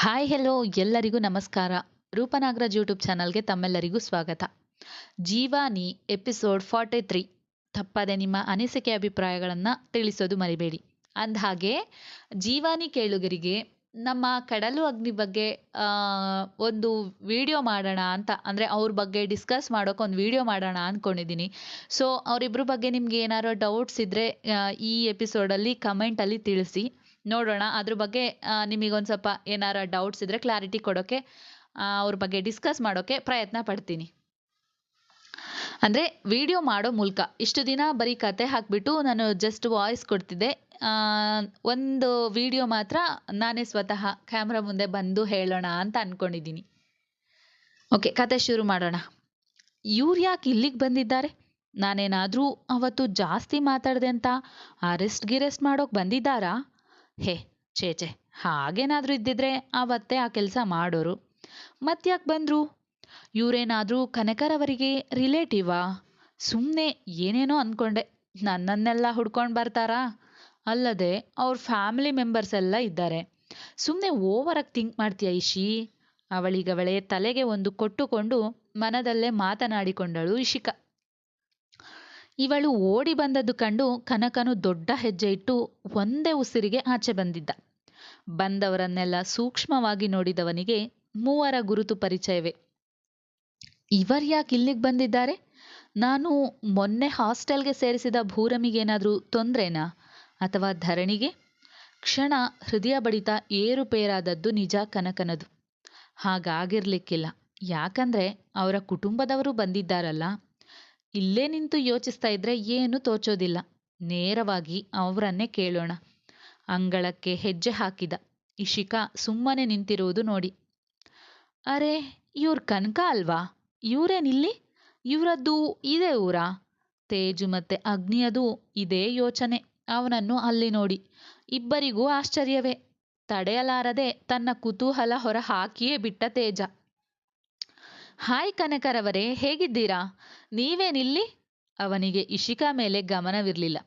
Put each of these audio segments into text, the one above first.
Hi hello ಎಲ್ಲರಿಗೂ ನಮಸ್ಕಾರ. ರೂಪನಾಗರಾಜ್ YouTube ಚಾನಲ್ಗೆ ತಮ್ಮೆಲ್ಲರಿಗೂ ಸ್ವಾಗತ. ಜೀವಾನಿ ಎಪಿಸೋಡ್ ಫಾರ್ಟಿ ತ್ರೀ ತಪ್ಪದೆ ನಿಮ್ಮ ಅನಿಸಿಕೆ ಅಭಿಪ್ರಾಯಗಳನ್ನು ತಿಳಿಸೋದು ಮರಿಬೇಡಿ. ಅಂದಹಾಗೆ, ಜೀವಾನಿ ಕೇಳುಗರಿಗೆ ನಮ್ಮ ಕಡಲು ಅಗ್ನಿ ಬಗ್ಗೆ ಒಂದು ವಿಡಿಯೋ ಮಾಡೋಣ ಅಂತ, ಅಂದರೆ ಅವ್ರ ಬಗ್ಗೆ ಡಿಸ್ಕಸ್ ಮಾಡೋಕೆ ಒಂದು ವಿಡಿಯೋ ಮಾಡೋಣ ಅಂದ್ಕೊಂಡಿದ್ದೀನಿ ಸೊ ಅವರಿಬ್ಬರ ಬಗ್ಗೆ ನಿಮ್ಗೆ ಏನಾದ್ರು ಡೌಟ್ಸ್ ಇದ್ದರೆ ಈ ಎಪಿಸೋಡಲ್ಲಿ ಕಮೆಂಟಲ್ಲಿ ತಿಳಿಸಿ. ನೋಡೋಣ. ಅದ್ರ ಬಗ್ಗೆ ನಿಮಗೊಂದು ಸ್ವಲ್ಪ ಏನಾರ ಡೌಟ್ಸ್ ಇದ್ದರೆ ಕ್ಲಾರಿಟಿ ಕೊಡೋಕ್ಕೆ ಅವ್ರ ಬಗ್ಗೆ ಡಿಸ್ಕಸ್ ಮಾಡೋಕ್ಕೆ ಪ್ರಯತ್ನ ಪಡ್ತೀನಿ. ಅಂದರೆ ವಿಡಿಯೋ ಮಾಡೋ ಮೂಲಕ, ಇಷ್ಟು ದಿನ ಬರೀ ಕತೆ ಹಾಕಿಬಿಟ್ಟು ನಾನು ಜಸ್ಟ್ ವಾಯ್ಸ್ ಕೊಡ್ತಿದ್ದೆ. ಒಂದು ವಿಡಿಯೋ ಮಾತ್ರ ನಾನೇ ಸ್ವತಃ ಕ್ಯಾಮ್ರಾ ಮುಂದೆ ಬಂದು ಹೇಳೋಣ ಅಂತ ಅಂದ್ಕೊಂಡಿದ್ದೀನಿ ಓಕೆ ಕತೆ ಶುರು ಮಾಡೋಣ. ಇವ್ರು ಯಾಕೆ ಇಲ್ಲಿಗೆ ಬಂದಿದ್ದಾರೆ? ನಾನೇನಾದರೂ ಅವತ್ತು ಜಾಸ್ತಿ ಮಾತಾಡಿದೆ ಅಂತ ಅರೆಸ್ಟ್ ಗಿರೆಸ್ಟ್ ಮಾಡೋಕೆ ಬಂದಿದ್ದಾರಾ? ಹೇ, ಛೇ ಹಾಗೇನಾದರೂ ಇದ್ದಿದ್ರೆ ಆವತ್ತೇ ಆ ಕೆಲಸ ಮಾಡೋರು. ಮತ್ತ್ಯಾಕೆ ಬಂದರು? ಇವರೇನಾದರೂ ಕನಕರವರಿಗೆ ರಿಲೇಟಿವಾ ಸುಮ್ಮನೆ ಏನೇನೋ ಅಂದ್ಕೊಂಡೆ ನನ್ನನ್ನೆಲ್ಲ ಹುಡ್ಕೊಂಡು ಬರ್ತಾರಾ? ಅಲ್ಲದೆ ಅವ್ರ ಫ್ಯಾಮಿಲಿ ಮೆಂಬರ್ಸ್ ಎಲ್ಲ ಇದ್ದಾರೆ. ಸುಮ್ಮನೆ ಓವರಾಗಿ ಥಿಂಕ್ ಮಾಡ್ತೀಯ ಇಶಿ? ಅವಳಿಗವಳೇ ತಲೆಗೆ ಒಂದು ಕೊಟ್ಟುಕೊಂಡು ಮನದಲ್ಲೇ ಮಾತನಾಡಿಕೊಂಡಳು ಇಶಿಕ. ಇವಳು ಓಡಿ ಬಂದದ್ದು ಕಂಡು ಕನಕನು ದೊಡ್ಡ ಹೆಜ್ಜೆ ಇಟ್ಟು ಒಂದೇ ಉಸಿರಿಗೆ ಆಚೆ ಬಂದಿದ್ದ. ಬಂದವರನ್ನೆಲ್ಲ ಸೂಕ್ಷ್ಮವಾಗಿ ನೋಡಿದವನಿಗೆ ಮೂವರ ಗುರುತು ಪರಿಚಯವೇ. ಇವರ್ಯಾಕೆ ಇಲ್ಲಿಗೆ ಬಂದಿದ್ದಾರೆ? ನಾನು ಮೊನ್ನೆ ಹಾಸ್ಟೆಲ್ಗೆ ಸೇರಿಸಿದ ಭೂರಮಿಗೇನಾದರೂ ತೊಂದರೆನಾ? ಅಥವಾ ಧರಣಿಗೆ? ಕ್ಷಣ ಹೃದಯ ಬಡಿತ ಏರುಪೇರಾದದ್ದು ನಿಜ ಕನಕನದು. ಹಾಗಾಗಿರ್ಲಿಕ್ಕಿಲ್ಲ. ಯಾಕಂದ್ರೆ ಅವರ ಕುಟುಂಬದವರು ಬಂದಿದ್ದಾರಲ್ಲ. ಇಲ್ಲೇ ನಿಂತು ಯೋಚಿಸ್ತಾ ಇದ್ರೆ ಏನು ತೋಚೋದಿಲ್ಲ. ನೇರವಾಗಿ ಅವರನ್ನೇ ಕೇಳೋಣ. ಅಂಗಳಕ್ಕೆ ಹೆಜ್ಜೆ ಹಾಕಿದ. ಇಶಿಕಾ ಸುಮ್ಮನೆ ನಿಂತಿರುವುದು ನೋಡಿ. ಅರೆ, ಇವ್ರ ಕನಕ ಅಲ್ವಾ? ಇವರೇನಿಲ್ಲಿ ಇವರದ್ದು ಇದೇ ಊರಾ? ತೇಜು ಮತ್ತೆ ಅಗ್ನಿಯದು ಇದೇ ಯೋಚನೆ. ಅವನನ್ನು ಅಲ್ಲಿ ನೋಡಿ. ಇಬ್ಬರಿಗೂ ಆಶ್ಚರ್ಯವೇ. ತಡೆಯಲಾರದೆ ತನ್ನ ಕುತೂಹಲ ಹೊರ ಹಾಕಿಯೇ ಬಿಟ್ಟ ತೇಜ. ಹಾಯ್ ಕನಕರವರೇ ಹೇಗಿದ್ದೀರಾ? ನೀವೇನಿಲ್ಲಿ? ಅವನಿಗೆ ಇಶಿಕಾ ಮೇಲೆ ಗಮನವಿರಲಿಲ್ಲ.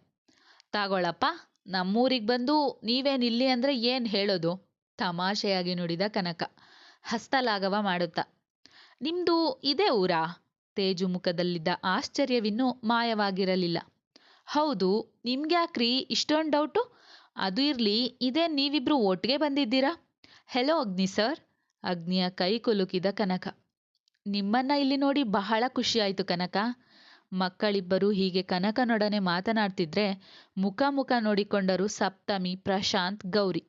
ತಾಗೊಳಪ್ಪ, ನಮ್ಮೂರಿಗೆ ಬಂದು ನೀವೇನಿಲ್ಲಿ ಅಂದರೆ ಏನು ಹೇಳೋದು? ತಮಾಷೆಯಾಗಿ ನುಡಿದ ಕನಕ. ಹಸ್ತಲಾಘವ ಮಾಡುತ್ತಾ. ನಿಮ್ದು ಇದೇ ಊರಾ? ತೇಜು ಮುಖದಲ್ಲಿದ್ದ ಆಶ್ಚರ್ಯವಿನ್ನೂ ಮಾಯವಾಗಿರಲಿಲ್ಲ. ಹೌದು, ನಿಮ್ಗ್ಯಾಕ್ರಿ ಇಷ್ಟೊಂದು ಡೌಟು? ಅದು ಇರಲಿ, ಇದೇ ನೀವಿಬ್ರು ಒಟ್ಟಿಗೆ ಬಂದಿದ್ದೀರಾ? ಹೆಲೋ ಅಗ್ನಿ ಸರ್ ಅಗ್ನಿಯ ಕೈ ಕುಲುಕಿದ ಕನಕ. ನಿಮ್ಮನ್ನ ಇಲ್ಲಿ ನೋಡಿ ಬಹಳ ಖುಷಿಯಾಯಿತು ಕನಕ. ಮಕ್ಕಳಿಬ್ಬರು ಹೀಗೆ ಕನಕನೊಡನೆ ಮಾತನಾಡ್ತಿದ್ರೆ ಮುಖ ಮುಖ ನೋಡಿಕೊಂಡರು ಸಪ್ತಮಿ, ಪ್ರಶಾಂತ್, ಗೌರಿ.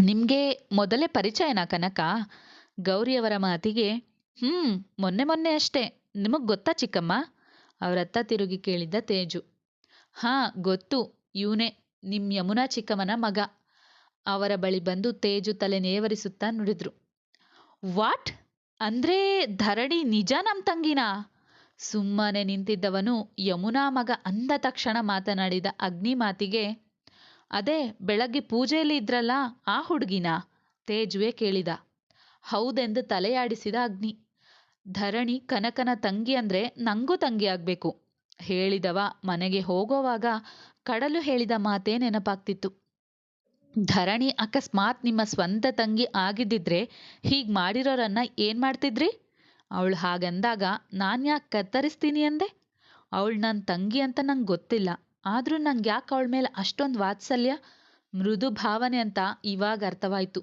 ನಿಮ್ಗೆ ಮೊದಲೇ ಪರಿಚಯನಾ ಕನಕ? ಗೌರಿಯವರ ಮಾತಿಗೆ, ಹ್ಮ್, ಮೊನ್ನೆ ಮೊನ್ನೆ ಅಷ್ಟೇ. ನಿಮಗ್ ಗೊತ್ತಾ ಚಿಕ್ಕಮ್ಮ? ಅವರತ್ತ ತಿರುಗಿ ಕೇಳಿದ್ದ ತೇಜು. ಹಾ, ಗೊತ್ತು. ಇವನೇ ನಿಮ್ ಯಮುನಾ ಚಿಕ್ಕಮ್ಮನ ಮಗ. ಅವರ ಬಳಿ ಬಂದು ತೇಜು ತಲೆ ನೇವರಿಸುತ್ತಾ ನುಡಿದ್ರು. ವಾಟ್? ಅಂದ್ರೆ ಧರಣಿ ನಿಜ ನಮ್ ತಂಗಿನಾ? ಸುಮ್ಮನೆ ನಿಂತಿದ್ದವನು ಯಮುನಾ ಮಗ ಅಂದ ತಕ್ಷಣ ಮಾತನಾಡಿದ ಅಗ್ನಿ ಮಾತಿಗೆ, ಅದೇ, ಬೆಳಗ್ಗೆ ಪೂಜೆಯಲ್ಲಿ ಇದ್ರಲ್ಲ ಆ ಹುಡುಗಿನ? ತೇಜುವೆ ಕೇಳಿದ. ಹೌದೆಂದು ತಲೆಯಾಡಿಸಿದ ಅಗ್ನಿ. ಧರಣಿ ಕನಕನ ತಂಗಿ ಅಂದ್ರೆ ನಂಗೂ ತಂಗಿ ಆಗ್ಬೇಕು. ಹೇಳಿದವ ಮನೆಗೆ ಹೋಗೋವಾಗ ಕಡಲು ಹೇಳಿದ ಮಾತೇ ನೆನಪಾಗ್ತಿತ್ತು. ಧರಣಿ ಅಕಸ್ಮಾತ್ ನಿಮ್ಮ ಸ್ವಂತ ತಂಗಿ ಆಗಿದ್ದಿದ್ರೆ ಹೀಗ್ ಮಾಡಿರೋರನ್ನ ಏನ್ ಮಾಡ್ತಿದ್ರಿ? ಅವಳು ಹಾಗಂದಾಗ, ನಾನು ಯಾಕೆ ಕತ್ತರಿಸ್ತೀನಿ ಅಂದೆ? ಅವಳು ನನ್ನ ತಂಗಿ ಅಂತ ನಂಗೆ ಗೊತ್ತಿಲ್ಲ. ಆದರೂ ನಂಗೆ ಯಾಕೆ ಅವಳ ಮೇಲೆ ಅಷ್ಟೊಂದು ವಾತ್ಸಲ್ಯ? ಮೃದು ಭಾವನೆ ಅಂತ ಇವಾಗ ಅರ್ಥವಾಯ್ತು.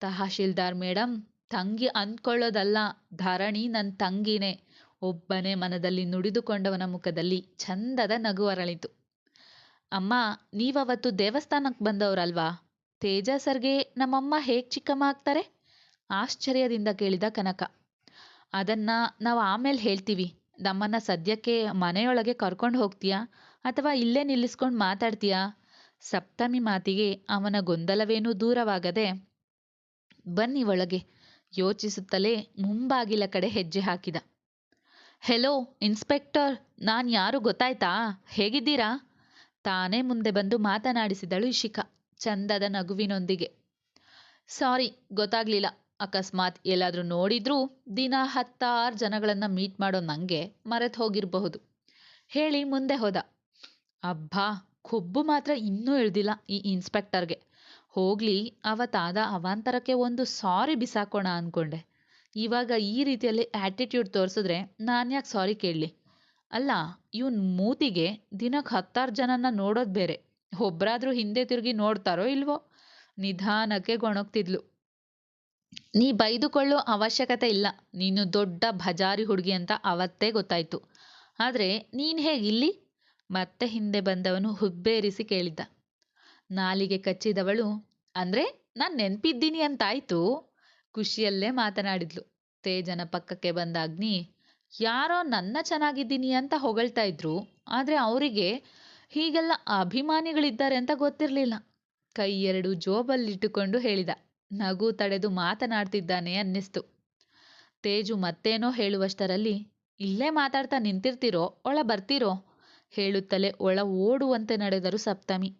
ತಹಶೀಲ್ದಾರ್ ಮೇಡಮ್ ತಂಗಿ ಅಂದ್ಕೊಳ್ಳೋದಲ್ಲ, ಧರಣಿ ನನ್ನ ತಂಗಿನೇ. ಒಬ್ಬನೇ ಮನದಲ್ಲಿ ನುಡಿದುಕೊಂಡವನ ಮುಖದಲ್ಲಿ ಚಂದದ ನಗು ಅರಳಿತು. ಅಮ್ಮ, ನೀವವತ್ತು ದೇವಸ್ಥಾನಕ್ಕೆ ಬಂದವರಲ್ವಾ? ತೇಜ ಸರ್ಗೆ ನಮ್ಮಮ್ಮ ಹೇಗ್ ಚಿಕ್ಕಮ್ಮ ಆಗ್ತಾರೆ? ಆಶ್ಚರ್ಯದಿಂದ ಕೇಳಿದ ಕನಕ. ಅದನ್ನ ನಾವು ಆಮೇಲೆ ಹೇಳ್ತೀವಿ. ನಮ್ಮನ್ನ ಸದ್ಯಕ್ಕೆ ಮನೆಯೊಳಗೆ ಕರ್ಕೊಂಡು ಹೋಗ್ತೀಯಾ? ಅಥವಾ ಇಲ್ಲೇ ನಿಲ್ಲಿಸ್ಕೊಂಡು ಮಾತಾಡ್ತೀಯಾ? ಸಪ್ತಮಿ ಮಾತಿಗೆ ಅವನ ಗೊಂದಲವೇನೂ ದೂರವಾಗದೆ, ಬನ್ನಿ ಒಳಗೆ, ಯೋಚಿಸುತ್ತಲೇ ಮುಂಬಾಗಿಲ ಕಡೆ ಹೆಜ್ಜೆ ಹಾಕಿದ. ಹೆಲೋ, ಇನ್ಸ್ಪೆಕ್ಟರ್, ನಾನು ಯಾರು ಗೊತ್ತಾಯ್ತಾ? ಹೇಗಿದ್ದೀರಾ? ತಾನೇ ಮುಂದೆ ಬಂದು ಮಾತನಾಡಿಸಿದಳು ಇಶಿಕಾ ಚಂದದ ನಗುವಿನೊಂದಿಗೆ. ಸಾರಿ, ಗೊತ್ತಾಗ್ಲಿಲ್ಲ. ಅಕಸ್ಮಾತ್ ಎಲ್ಲಾದರೂ ನೋಡಿದ್ರೂ ದಿನ ಹತ್ತಾರು ಜನಗಳನ್ನ ಮೀಟ್ ಮಾಡೋ ನಂಗೆ ಮರೆತು ಹೋಗಿರಬಹುದು. ಹೇಳಿ ಮುಂದೆ ಹೋದ. ಅಬ್ಬಾ ಕೊಬ್ಬು ಮಾತ್ರ ಇನ್ನೂ ಇಳ್ದಿಲ್ಲ ಈ ಇನ್ಸ್ಪೆಕ್ಟರ್ಗೆ. ಹೋಗ್ಲಿ ಅವತ್ತಾದ ಅವಾಂತರಕ್ಕೆ ಒಂದು ಸಾರಿ ಬಿಸಾಕೋಣ ಅಂದ್ಕೊಂಡೆ ಇವಾಗ ಈ ರೀತಿಯಲ್ಲಿ ಆ್ಯಟಿಟ್ಯೂಡ್ ತೋರಿಸಿದ್ರೆ ನಾನು ಯಾಕೆ ಸಾರಿ ಕೇಳಲಿ. ಅಲ್ಲ, ಇವನ್ ಮೂತಿಗೆ ದಿನಕ್ಕೆ ಹತ್ತಾರು ಜನನ ನೋಡೋದು ಬೇರೆ. ಒಬ್ಬರಾದ್ರೂ ಹಿಂದೆ ತಿರುಗಿ ನೋಡ್ತಾರೋ ಇಲ್ವೋ? ನಿಧಾನಕ್ಕೆ ಗೊಣಗ್ತಿದ್ಲು. ನೀ ಬೈದುಕೊಳ್ಳೋ ಅವಶ್ಯಕತೆ ಇಲ್ಲ. ನೀನು ದೊಡ್ಡ ಭಜಾರಿ ಹುಡುಗಿ ಅಂತ ಅವತ್ತೇ ಗೊತ್ತಾಯ್ತು. ಆದರೆ ನೀನು ಹೇಗಿಲ್ಲಿ ಮತ್ತೆ ಹಿಂದೆ ಬಂದವನು ಹುಬ್ಬೇರಿಸಿ ಕೇಳಿದ್ದ. ನಾಲಿಗೆ ಕಚ್ಚಿದವಳು, ಅಂದರೆ ನಾನು ನೆನಪಿದ್ದೀನಿ ಅಂತಾಯ್ತು? ಖುಷಿಯಲ್ಲೇ ಮಾತನಾಡಿದ್ಲು. ತೇಜನ ಪಕ್ಕಕ್ಕೆ ಬಂದ ಅಗ್ನಿ ಯಾರೋ ನನ್ನ ಚೆನ್ನಾಗಿದ್ದೀನಿ ಅಂತ ಹೊಗಳ್ತಾ ಇದ್ರು, ಆದರೆ ಅವರಿಗೆ ಹೀಗೆಲ್ಲ ಅಭಿಮಾನಿಗಳಿದ್ದಾರೆ ಅಂತ ಗೊತ್ತಿರಲಿಲ್ಲ. ಕೈ ಎರಡು ಜೋಬಲ್ಲಿಟ್ಟುಕೊಂಡು ಹೇಳಿದ, ನಗು ತಡೆದು ಮಾತನಾಡ್ತಿದ್ದಾನೆ ಅನ್ನಿಸ್ತು. ತೇಜು ಮತ್ತೇನೋ ಹೇಳುವಷ್ಟರಲ್ಲಿ, ಇಲ್ಲೇ ಮಾತಾಡ್ತಾ ನಿಂತಿರ್ತೀರೋ, ಒಳ ಬರ್ತೀರೋ? ಹೇಳುತ್ತಲೇ ಒಳ ಓಡುವಂತೆ ನಡೆದರು ಸಪ್ತಮಿ.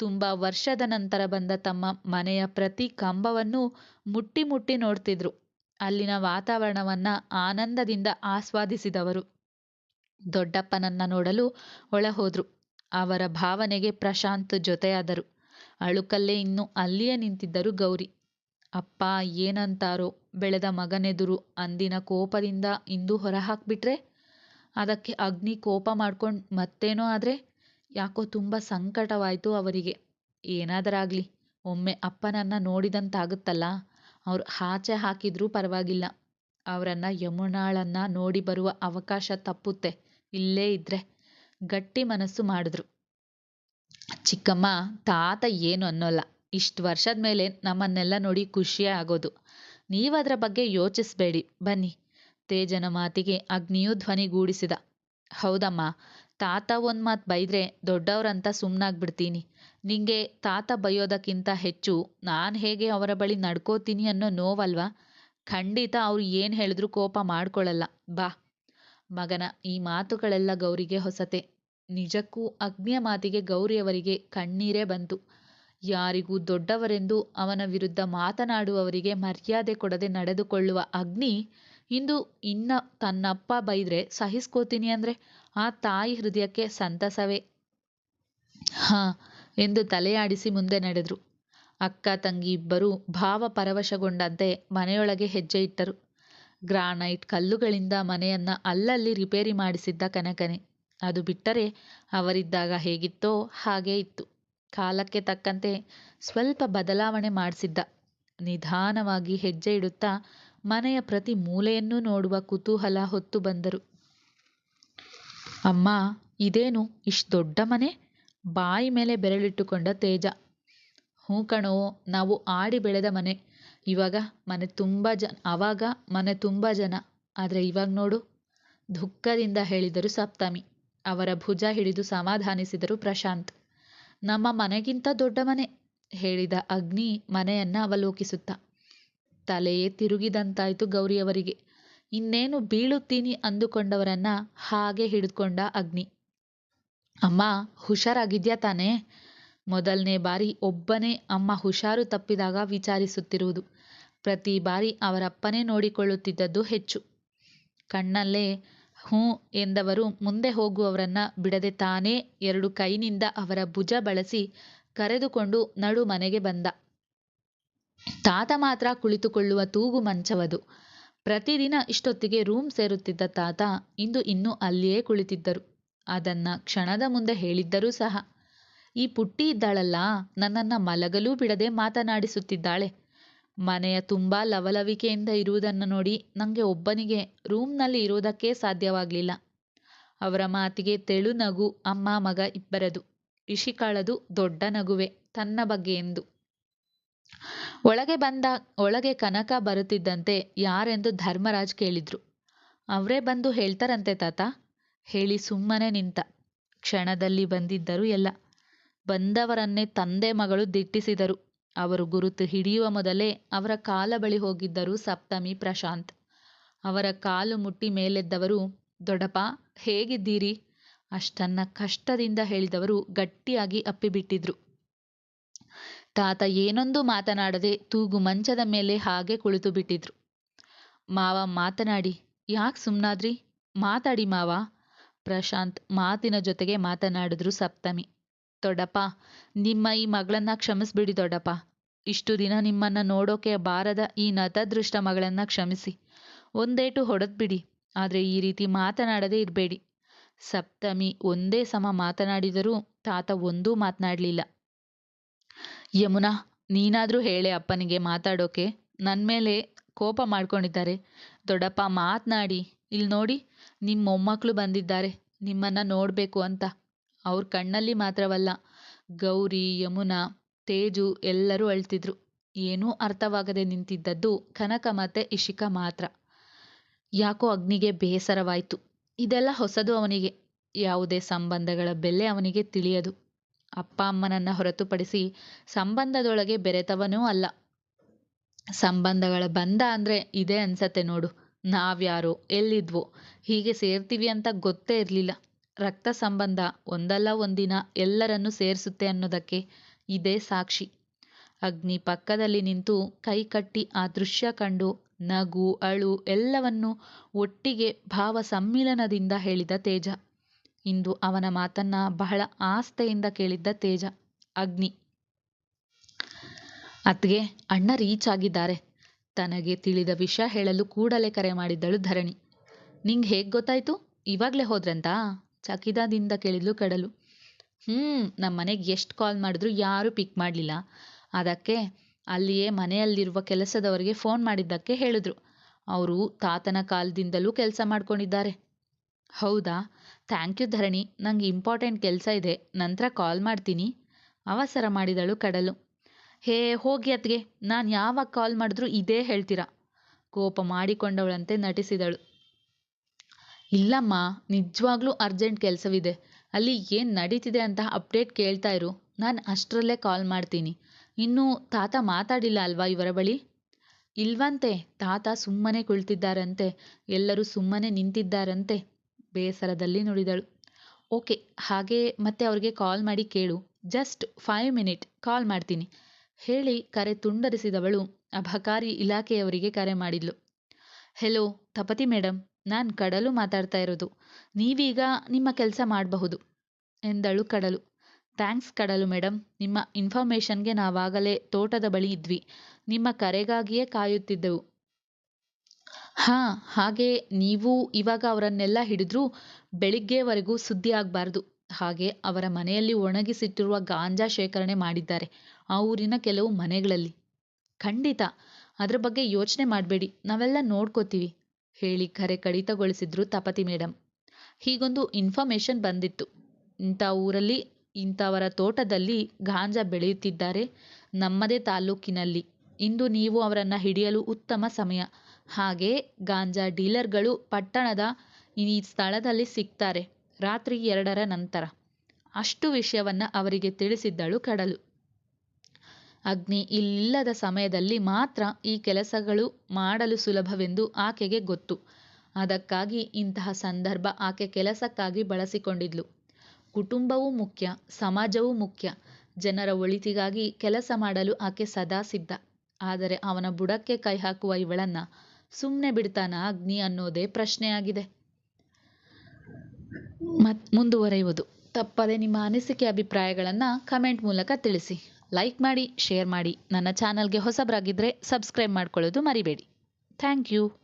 ತುಂಬ ವರ್ಷದ ನಂತರ ಬಂದ ತಮ್ಮ ಮನೆಯ ಪ್ರತಿ ಕಂಬವನ್ನು ಮುಟ್ಟಿ ಮುಟ್ಟಿ ನೋಡ್ತಿದ್ರು. ಅಲ್ಲಿನ ವಾತಾವರಣವನ್ನ ಆನಂದದಿಂದ ಆಸ್ವಾದಿಸಿದವರು. ದೊಡ್ಡಪ್ಪನನ್ನ ನೋಡಲು ಒಳ ಹೋದ್ರು ಅವರ ಭಾವನೆಗೆ ಪ್ರಶಾಂತ್ ಜೊತೆಯಾದರು. ಅಳುಕಲ್ಲೇ ಇನ್ನು ಅಲ್ಲಿಯೇ ನಿಂತಿದ್ದರು ಗೌರಿ. ಅಪ್ಪ ಏನಂತಾರೋ ಬೆಳೆದ ಮಗನೆದುರು ಅಂದಿನ ಕೋಪದಿಂದ ಇಂದು ಹೊರಹಾಕ್ಬಿಟ್ರೆ? ಅದಕ್ಕೆ ಅಗ್ನಿ ಕೋಪ ಮಾಡ್ಕೊಂಡು ಮತ್ತೇನೋ ಆದರೆ? ಯಾಕೋ ತುಂಬ ಸಂಕಟವಾಯಿತು ಅವರಿಗೆ. ಏನಾದರಾಗ್ಲಿ, ಒಮ್ಮೆ ಅಪ್ಪನನ್ನ ನೋಡಿದಂತಾಗುತ್ತಲ್ಲ? ಅವ್ರು ಆಚೆ ಹಾಕಿದ್ರೂ ಪರವಾಗಿಲ್ಲ. ಅವರನ್ನು, ಯಮುನಾಳನ್ನ ನೋಡಿ ಬರುವ ಅವಕಾಶ ತಪ್ಪುತ್ತೆ. ಇಲ್ಲೇ ಇದ್ರೆ ಗಟ್ಟಿ ಮನಸ್ಸು ಮಾಡಿದ್ರು. ಚಿಕ್ಕಮ್ಮ, ತಾತ ಏನು ಅನ್ನೋಲ್ಲ. ಇಷ್ಟು ವರ್ಷದ ಮೇಲೆ ನಮ್ಮನ್ನೆಲ್ಲ ನೋಡಿ ಖುಷಿಯೇ ಆಗೋದು. ನೀವು ಅದರ ಬಗ್ಗೆ ಯೋಚಿಸ್ಬೇಡಿ. ಬನ್ನಿ. ತೇಜನ ಮಾತಿಗೆ ಅಗ್ನಿಯು ಧ್ವನಿಗೂಡಿಸಿದ. ಹೌದಮ್ಮ. ತಾತ ಒಂದು ಮಾತು ಬೈದ್ರೆ ದೊಡ್ಡವ್ರಂತ ಸುಮ್ಮನಾಗ್ಬಿಡ್ತೀನಿ ನಿಂಗೆ ತಾತ ಬೈಯೋದಕ್ಕಿಂತ ಹೆಚ್ಚು ನಾನು ಹೇಗೆ ಅವರ ಬಳಿ ನಡ್ಕೋತೀನಿ ಅನ್ನೋ ನೋವಲ್ವಾ? ಖಂಡಿತ ಅವ್ರು ಏನು ಹೇಳಿದ್ರು ಕೋಪ ಮಾಡ್ಕೊಳ್ಳಲ್ಲ ಬಾ. ಮಗನ, ಈ ಮಾತುಗಳೆಲ್ಲ ಗೌರಿಗೆ ಹೊಸತೆ. ನಿಜಕ್ಕೂ ಅಗ್ನಿಯ ಮಾತಿಗೆ ಗೌರಿಯವರಿಗೆ ಕಣ್ಣೀರೇ ಬಂತು. ಯಾರಿಗೂ ದೊಡ್ಡವರೆಂದು ಅವನ ವಿರುದ್ಧ ಮಾತನಾಡುವವರಿಗೆ ಮರ್ಯಾದೆ ಕೊಡದೆ ನಡೆದುಕೊಳ್ಳುವ ಅಗ್ನಿ ಇಂದು ಇನ್ನ ತನ್ನಪ್ಪ ಬೈದ್ರೆ ಸಹಿಸ್ಕೋತೀನಿ ಅಂದ್ರೆ ಆ ತಾಯಿ ಹೃದಯಕ್ಕೆ ಸಂತಸವೇ. ಹಾ, ಎಂದು ತಲೆಯಾಡಿಸಿ ಮುಂದೆ ನಡೆದ್ರು. ಅಕ್ಕ, ತಂಗಿ ಇಬ್ಬರೂ ಭಾವ ಪರವಶಗೊಂಡಂತೆ ಮನೆಯೊಳಗೆ ಹೆಜ್ಜೆ ಇಟ್ಟರು. ಗ್ರಾನೈಟ್ ಕಲ್ಲುಗಳಿಂದ ಮನೆಯನ್ನ ಅಲ್ಲಲ್ಲಿ ರಿಪೇರಿ ಮಾಡಿಸಿದ್ದ ಕನಕನೆ. ಅದು ಬಿಟ್ಟರೆ ಅವರಿದ್ದಾಗ ಹೇಗಿತ್ತೋ ಹಾಗೇ ಇತ್ತು. ಕಾಲಕ್ಕೆ ತಕ್ಕಂತೆ ಸ್ವಲ್ಪ ಬದಲಾವಣೆ ಮಾಡಿಸಿದ್ದ. ನಿಧಾನವಾಗಿ ಹೆಜ್ಜೆ ಇಡುತ್ತಾ ಮನೆಯ ಪ್ರತಿ ಮೂಲೆಯನ್ನು ನೋಡುವ ಕುತೂಹಲ ಹೊತ್ತು ಬಂದರು. ಅಮ್ಮ, ಇದೇನು ಇಷ್ಟು ದೊಡ್ಡ ಮನೆ? ಬಾಯಿ ಮೇಲೆ ಬೆರಳಿಟ್ಟುಕೊಂಡ ತೇಜ. ಹ್ಞೂ ಕಣೋ, ನಾವು ಆಡಿ ಬೆಳೆದ ಮನೆ. ಇವಾಗ ಮನೆ ತುಂಬ ಜನ ಆವಾಗ ಮನೆ ತುಂಬ ಜನ. ಆದರೆ ಇವಾಗ ನೋಡು. ದುಃಖದಿಂದ ಹೇಳಿದರು ಸಪ್ತಮಿ. ಅವರ ಭುಜ ಹಿಡಿದು ಸಮಾಧಾನಿಸಿದರು ಪ್ರಶಾಂತ್. ನಮ್ಮ ಮನೆಗಿಂತ ದೊಡ್ಡ ಮನೆ, ಹೇಳಿದ ಅಗ್ನಿ ಮನೆಯನ್ನ ಅವಲೋಕಿಸುತ್ತಾ. ತಲೆಯೇ ತಿರುಗಿದಂತಾಯ್ತು ಗೌರಿಯವರಿಗೆ ಇನ್ನೇನು ಬೀಳುತ್ತೀನಿ ಅಂದುಕೊಂಡವರನ್ನ ಹಾಗೆ ಹಿಡಿದುಕೊಂಡ ಅಗ್ನಿ. ಅಮ್ಮ, ಹುಷಾರಾಗಿದ್ಯಾ ತಾನೇ? ಮೊದಲನೇ ಬಾರಿ ಒಬ್ಬನೇ ಅಮ್ಮ ಹುಷಾರು ತಪ್ಪಿದಾಗ ವಿಚಾರಿಸುತ್ತಿರುವುದು. ಪ್ರತಿ ಬಾರಿ ಅವರಪ್ಪನೇ ನೋಡಿಕೊಳ್ಳುತ್ತಿದ್ದದ್ದು ಹೆಚ್ಚು. ಕಣ್ಣಲ್ಲೇ, ಹ್ಞೂ ಎಂದವರು ಮುಂದೆ ಹೋಗುವವರನ್ನ ಬಿಡದೆ ತಾನೇ ಎರಡು ಕೈನಿಂದ ಅವರ ಭುಜ ಬಳಸಿ ಕರೆದುಕೊಂಡು ನಡು ಮನೆಗೆ ಬಂದ. ತಾತ ಮಾತ್ರ ಕುಳಿತುಕೊಳ್ಳುವ ತೂಗು ಮಂಚವದು. ಪ್ರತಿದಿನ ಇಷ್ಟೊತ್ತಿಗೆ ರೂಮ್ ಸೇರುತ್ತಿದ್ದ ತಾತ ಇಂದು ಇನ್ನೂ ಅಲ್ಲಿಯೇ ಕುಳಿತಿದ್ದರು. ಅದನ್ನ ಕ್ಷಣದ ಮುಂದೆ ಹೇಳಿದ್ದರೂ ಸಹ, ಈ ಪುಟ್ಟಿ ಇದ್ದಾಳಲ್ಲ, ನನ್ನನ್ನು ಮಲಗಲೂ ಬಿಡದೆ ಮಾತನಾಡಿಸುತ್ತಿದ್ದಾಳೆ. ಮನೆಯ ತುಂಬ ಲವಲವಿಕೆಯಿಂದ ಇರುವುದನ್ನು ನೋಡಿ ನನಗೆ ಒಬ್ಬನಿಗೆ ರೂಮ್ನಲ್ಲಿ ಇರೋದಕ್ಕೇ ಸಾಧ್ಯವಾಗಲಿಲ್ಲ. ಅವರ ಮಾತಿಗೆ ತೆಳು ನಗು ಅಮ್ಮ ಮಗ ಇಬ್ಬರದು. ಇಶಿಕಾಳದು ದೊಡ್ಡ ನಗುವೆ, ತನ್ನ ಬಗ್ಗೆ ಎಂದು. ಒಳಗೆ ಬಂದ, ಒಳಗೆ ಕನಕ ಬರುತ್ತಿದ್ದಂತೆ ಯಾರೆಂದು ಧರ್ಮರಾಜ್ ಕೇಳಿದ್ರು. ಅವರೇ ಬಂದು ಹೇಳ್ತಾರಂತೆ ತಾತ. ಹೇಳಿ ಸುಮ್ಮನೆ ನಿಂತ. ಕ್ಷಣದಲ್ಲಿ ಬಂದಿದ್ದರು ಎಲ್ಲ. ಬಂದವರನ್ನೇ ತಂದೆ ಮಗಳು ದಿಟ್ಟಿಸಿದರು. ಅವರು ಗುರುತು ಹಿಡಿಯುವ ಮೊದಲೇ ಅವರ ಕಾಲ ಬಳಿ ಹೋಗಿದ್ದರು ಸಪ್ತಮಿ ಪ್ರಶಾಂತ್. ಅವರ ಕಾಲು ಮುಟ್ಟಿ ಮೇಲೆದ್ದವರು ದೊಡಪ ಹೇಗಿದ್ದೀರಿ? ಅಷ್ಟನ್ನ ಕಷ್ಟದಿಂದ ಹೇಳಿದವರು ಗಟ್ಟಿಯಾಗಿ ಅಪ್ಪಿಬಿಟ್ಟಿದ್ರು. ತಾತ ಏನೊಂದು ಮಾತನಾಡದೆ ತೂಗು ಮಂಚದ ಮೇಲೆ ಹಾಗೆ ಕುಳಿತು ಬಿಟ್ಟಿದ್ರು. ಮಾವ, ಮಾತನಾಡಿ. ಯಾಕೆ ಸುಮ್ಮನಾದ್ರಿ ಮಾತಾಡಿ ಮಾವ. ಪ್ರಶಾಂತ್ ಮಾತಿನ ಜೊತೆಗೆ ಮಾತನಾಡಿದ್ರು ಸಪ್ತಮಿ. ದೊಡ್ಡಪ್ಪ, ನಿಮ್ಮ ಈ ಮಗಳನ್ನ ಕ್ಷಮಿಸ್ಬಿಡಿ ದೊಡ್ಡಪ್ಪ. ಇಷ್ಟು ದಿನ ನಿಮ್ಮನ್ನ ನೋಡೋಕೆ ಬಾರದ ಈ ನತದೃಷ್ಟ ಮಗಳನ್ನ ಕ್ಷಮಿಸಿ. ಒಂದೇಟು ಹೊಡೆದ್ಬಿಡಿ. ಆದರೆ ಈ ರೀತಿ ಮಾತನಾಡದೇ ಇರಬೇಡಿ. ಸಪ್ತಮಿ ಒಂದೇ ಸಮ ಮಾತನಾಡಿದರೂ ತಾತ ಒಂದೂ ಮಾತನಾಡಲಿಲ್ಲ. ಯಮುನಾ, ನೀನಾದರೂ ಹೇಳೆ ಅಪ್ಪನಿಗೆ ಮಾತಾಡೋಕೆ. ನನ್ನ ಮೇಲೆ ಕೋಪ ಮಾಡ್ಕೊಂಡಿದ್ದಾರೆ. ದೊಡ್ಡಪ್ಪ, ಮಾತನಾಡಿ. ಇಲ್ಲಿ ನೋಡಿ ನಿಮ್ಮ ಮೊಮ್ಮಕ್ಕಳು ಬಂದಿದ್ದಾರೆ. ನಿಮ್ಮನ್ನು ನೋಡಬೇಕು ಅಂತ. ಅವ್ರ ಕಣ್ಣಲ್ಲಿ ಮಾತ್ರವಲ್ಲ, ಗೌರಿ, ಯಮುನಾ, ತೇಜು ಎಲ್ಲರೂ ಅಳ್ತಿದ್ರು. ಏನೂ ಅರ್ಥವಾಗದೆ ನಿಂತಿದ್ದದ್ದು ಕನಕ ಮತ್ತೆ ಇಶಿಕಾ ಮಾತ್ರ. ಯಾಕೋ ಅಗ್ನಿಗೆ ಬೇಸರವಾಯಿತು. ಇದೆಲ್ಲ ಹೊಸದು ಅವನಿಗೆ. ಯಾವುದೇ ಸಂಬಂಧಗಳ ಬೆಲೆ ಅವನಿಗೆ ತಿಳಿಯದು. ಅಪ್ಪ ಅಮ್ಮನನ್ನ ಹೊರತುಪಡಿಸಿ ಸಂಬಂಧದೊಳಗೆ ಬೆರೆತವನೂ ಅಲ್ಲ. ಸಂಬಂಧಗಳ ಬಂಧ ಅಂದ್ರೆ ಇದೇ ಅನ್ಸತ್ತೆ ನೋಡು. ನಾವ್ಯಾರೋ, ಎಲ್ಲಿದ್ವೋ, ಹೀಗೆ ಸೇರ್ತೀವಿ ಅಂತ ಗೊತ್ತೇ ಇರಲಿಲ್ಲ. ರಕ್ತ ಸಂಬಂಧ ಒಂದಲ್ಲ ಒಂದಿನ ಎಲ್ಲರನ್ನೂ ಸೇರಿಸುತ್ತೆ ಅನ್ನೋದಕ್ಕೆ ಇದೇ ಸಾಕ್ಷಿ. ಅಗ್ನಿ ಪಕ್ಕದಲ್ಲಿ ನಿಂತು ಕೈ ಕಟ್ಟಿ ಆ ದೃಶ್ಯ ಕಂಡು ನಗು, ಅಳು ಎಲ್ಲವನ್ನೂ ಒಟ್ಟಿಗೆ ಭಾವ ಸಮ್ಮಿಲನದಿಂದ ಹೇಳಿದ ತೇಜ. ಇಂದು ಅವನ ಮಾತನ್ನ ಬಹಳ ಆಸ್ಥೆಯಿಂದ ಕೇಳಿದ್ದ ತೇಜ. ಅಗ್ನಿ. ಅತ್ಗೆ ಅಣ್ಣ ರೀಚ್ ಆಗಿದ್ದಾರೆ. ತನಗೆ ತಿಳಿದ ವಿಷಯ ಹೇಳಲು ಕೂಡಲೇ ಕರೆ ಮಾಡಿದ್ದಳು ಧರಣಿ. ನಿಂಗೆ ಹೇಗ್ ಗೊತ್ತಾಯ್ತು? ಇವಾಗ್ಲೇ ಹೋದ್ರಂತ? ಚಕಿದಾದಿಂದ ಕೇಳಿದ್ಲು ಕಡಲು. ಹ್ಮ್ ನಮ್ಮ ಮನೆಗೆ ಎಷ್ಟು ಕಾಲ್ ಮಾಡಿದ್ರು ಯಾರೂ ಪಿಕ್ ಮಾಡಲಿಲ್ಲ. ಅದಕ್ಕೆ ಅಲ್ಲಿಯೇ ಮನೆಯಲ್ಲಿರುವ ಕೆಲಸದವರಿಗೆ ಫೋನ್ ಮಾಡಿದ್ದಕ್ಕೆ ಹೇಳಿದ್ರು. ಅವರು ತಾತನ ಕಾಲದಿಂದಲೂ ಕೆಲಸ ಮಾಡ್ಕೊಂಡಿದ್ದಾರೆ. ಹೌದಾ? ಥ್ಯಾಂಕ್ ಯು ಧರಣಿ, ನಂಗೆ ಇಂಪಾರ್ಟೆಂಟ್ ಕೆಲಸ ಇದೆ, ನಂತರ ಕಾಲ್ ಮಾಡ್ತೀನಿ. ಅವಸರ ಮಾಡಿದಳು ಕಡಲು. ಹೇ, ಹೋಗಿ ಅತ್ಗೆ ನಾನು ಯಾವಾಗ ಕಾಲ್ ಮಾಡಿದ್ರೂ ಇದೇ ಹೇಳ್ತೀರಾ? ಕೋಪ ಮಾಡಿಕೊಂಡವಳಂತೆ ನಟಿಸಿದಳು. ಇಲ್ಲಮ್ಮ, ನಿಜವಾಗ್ಲೂ ಅರ್ಜೆಂಟ್ ಕೆಲಸವಿದೆ. ಅಲ್ಲಿ ಏನು ನಡೀತಿದೆ ಅಂತ ಅಪ್ಡೇಟ್ ಕೇಳ್ತಾ ಇರು. ನಾನು ಅಷ್ಟರಲ್ಲೇ ಕಾಲ್ ಮಾಡ್ತೀನಿ. ಇನ್ನೂ ತಾತ ಮಾತಾಡಿಲ್ಲ ಅಲ್ವಾ ಇವರ ಬಳಿ? ಇಲ್ವಂತೆ, ತಾತ ಸುಮ್ಮನೆ ಕುಳಿತಿದ್ದಾರಂತೆ, ಎಲ್ಲರೂ ಸುಮ್ಮನೆ ನಿಂತಿದ್ದಾರಂತೆ. ಬೇಸರದಲ್ಲಿ ನುಡಿದಳು. ಓಕೆ, ಹಾಗೆ ಮತ್ತೆ ಅವ್ರಿಗೆ ಕಾಲ್ ಮಾಡಿ ಕೇಳು. ಜಸ್ಟ್ ಫೈವ್ ಮಿನಿಟ್, ಕಾಲ್ ಮಾಡ್ತೀನಿ. ಹೇಳಿ ಕರೆ ತುಂಡರಿಸಿದವಳು ಅಬಕಾರಿ ಇಲಾಖೆಯವರಿಗೆ ಕರೆ ಮಾಡಿದ್ಲು. ಹೆಲೋ, ತಪತಿ ಮೇಡಮ್ ನಾನು ಕಡಲು ಮಾತಾಡ್ತಾ ಇರೋದು. ನೀವೀಗ ನಿಮ್ಮ ಕೆಲಸ ಮಾಡಬಹುದು, ಎಂದಳು ಕಡಲು. ಥ್ಯಾಂಕ್ಸ್ ಕಡಲು ಮೇಡಮ್ ನಿಮ್ಮ ಇನ್ಫಾರ್ಮೇಷನ್ಗೆ ನಾವಾಗಲೇ ತೋಟದ ಬಳಿ ಇದ್ವಿ. ನಿಮ್ಮ ಕರೆಗಾಗಿಯೇ ಕಾಯುತ್ತಿದ್ದೆವು. ಹಾಂ, ಹಾಗೆ ನೀವು ಇವಾಗ ಅವರನ್ನೆಲ್ಲ ಹಿಡಿದ್ರೂ ಬೆಳಿಗ್ಗೆವರೆಗೂ ಸುದ್ದಿ ಆಗಬಾರ್ದು. ಹಾಗೆ ಅವರ ಮನೆಯಲ್ಲಿ ಒಣಗಿಸಿಟ್ಟಿರುವ ಗಾಂಜಾ ಶೇಖರಣೆ ಮಾಡಿದ್ದಾರೆ, ಆ ಊರಿನ ಕೆಲವು ಮನೆಗಳಲ್ಲಿ. ಖಂಡಿತ, ಅದ್ರ ಬಗ್ಗೆ ಯೋಚನೆ ಮಾಡಬೇಡಿ, ನಾವೆಲ್ಲ ನೋಡ್ಕೋತೀವಿ, ಹೇಳಿ ಕರೆ ಕಡಿತಗೊಳಿಸಿದ್ರು ತಪತಿ ಮೇಡಮ್ ಹೀಗೊಂದು ಇನ್ಫಾರ್ಮೇಷನ್ ಬಂದಿತ್ತು. ಇಂಥ ಊರಲ್ಲಿ, ಇಂಥವರ ತೋಟದಲ್ಲಿ ಗಾಂಜಾ ಬೆಳೆಯುತ್ತಿದ್ದಾರೆ, ನಮ್ಮದೇ ತಾಲೂಕಿನಲ್ಲಿ ಇಂದು ನೀವು ಅವರನ್ನು ಹಿಡಿಯಲು ಉತ್ತಮ ಸಮಯ. ಹಾಗೆ ಗಾಂಜಾ ಡೀಲರ್ಗಳು ಪಟ್ಟಣದ ಈ ಸ್ಥಳದಲ್ಲಿ ಸಿಗ್ತಾರೆ. ರಾತ್ರಿ ಎರಡರ ನಂತರ. ಅಷ್ಟು ವಿಷಯವನ್ನು ಅವರಿಗೆ ತಿಳಿಸಿದ್ದಳು ಕಡಲು. ಅಗ್ನಿ ಇಲ್ಲದ ಸಮಯದಲ್ಲಿ ಮಾತ್ರ ಈ ಕೆಲಸಗಳು ಮಾಡಲು ಸುಲಭವೆಂದು ಆಕೆಗೆ ಗೊತ್ತು. ಅದಕ್ಕಾಗಿ ಇಂತಹ ಸಂದರ್ಭ ಆಕೆ ಕೆಲಸಕ್ಕಾಗಿ ಬಳಸಿಕೊಂಡಿದ್ಲು. ಕುಟುಂಬವೂ ಮುಖ್ಯ, ಸಮಾಜವೂ ಮುಖ್ಯ. ಜನರ ಒಳಿತಿಗಾಗಿ ಕೆಲಸ ಮಾಡಲು ಆಕೆ ಸದಾ ಸಿದ್ಧ. ಆದರೆ ಅವನ ಬುಡಕ್ಕೆ ಕೈ ಹಾಕುವ ಇವಳನ್ನ ಸುಮ್ಮನೆ ಬಿಡ್ತಾನ ಅಗ್ನಿ ಅನ್ನೋದೇ ಪ್ರಶ್ನೆಯಾಗಿದೆ. ಮತ್ ಮುಂದುವರೆಯುವುದು. ತಪ್ಪದೆ ನಿಮ್ಮ ಅನಿಸಿಕೆ ಅಭಿಪ್ರಾಯಗಳನ್ನು ಕಮೆಂಟ್ ಮೂಲಕ ತಿಳಿಸಿ. ಲೈಕ್ ಮಾಡಿ, ಶೇರ್ ಮಾಡಿ. ನನ್ನ ಚಾನಲ್ಗೆ ಹೊಸಬರಾಗಿದ್ದರೆ ಸಬ್ಸ್ಕ್ರೈಬ್ ಮಾಡ್ಕೊಳ್ಳೋದು ಮರಿಬೇಡಿ. Thank you.